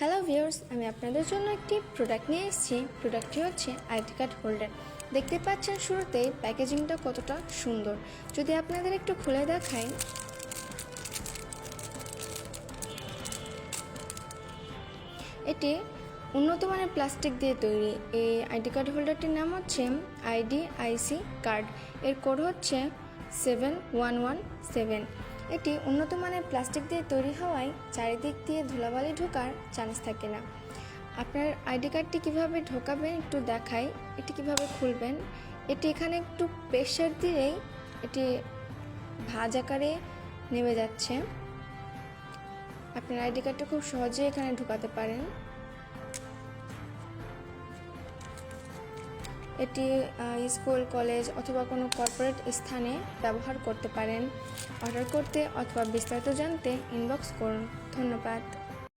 Hello viewers আমি আপনাদের জন্য একটি প্রোডাক্ট নিয়ে এসেছি। প্রোডাক্টটি হচ্ছে আইডি কার্ড হোল্ডার দেখতে পাচ্ছেন শুরুতেই প্যাকেজিংটা কতটা সুন্দর। যদি আপনাদের একটু খুলে দেখাই। এটি উন্নত মানের প্লাস্টিক দিয়ে তৈরি। এই আইডি কার্ড হোল্ডারটির নাম হচ্ছে আইডি আইসি কার্ড এর কোড হচ্ছে সেভেন ওয়ান ওয়ান সেভেন এটি উন্নত মানের প্লাস্টিক দিয়ে তৈরি হওয়ায় চারিদিক দিয়ে ধুলাবালি ঢোকার চান্স থাকে না। আপনার আইডি কার্ডটি কীভাবে ঢোকাবেন একটু দেখাই, এটি কীভাবে খুলবেন? এটি এখানে একটু প্রেশার দিলেই এটি ভাজ আকারে নেমে যাচ্ছে। আপনার আইডি কার্ডটা খুব সহজে এখানে ঢোকাতে পারেন। এটি স্কুল, কলেজ অথবা কোনো কর্পোরেট স্থানে ব্যবহার করতে পারেন। অর্ডার করতে অথবা বিস্তারিত জানতে ইনবক্স করুন। ধন্যবাদ।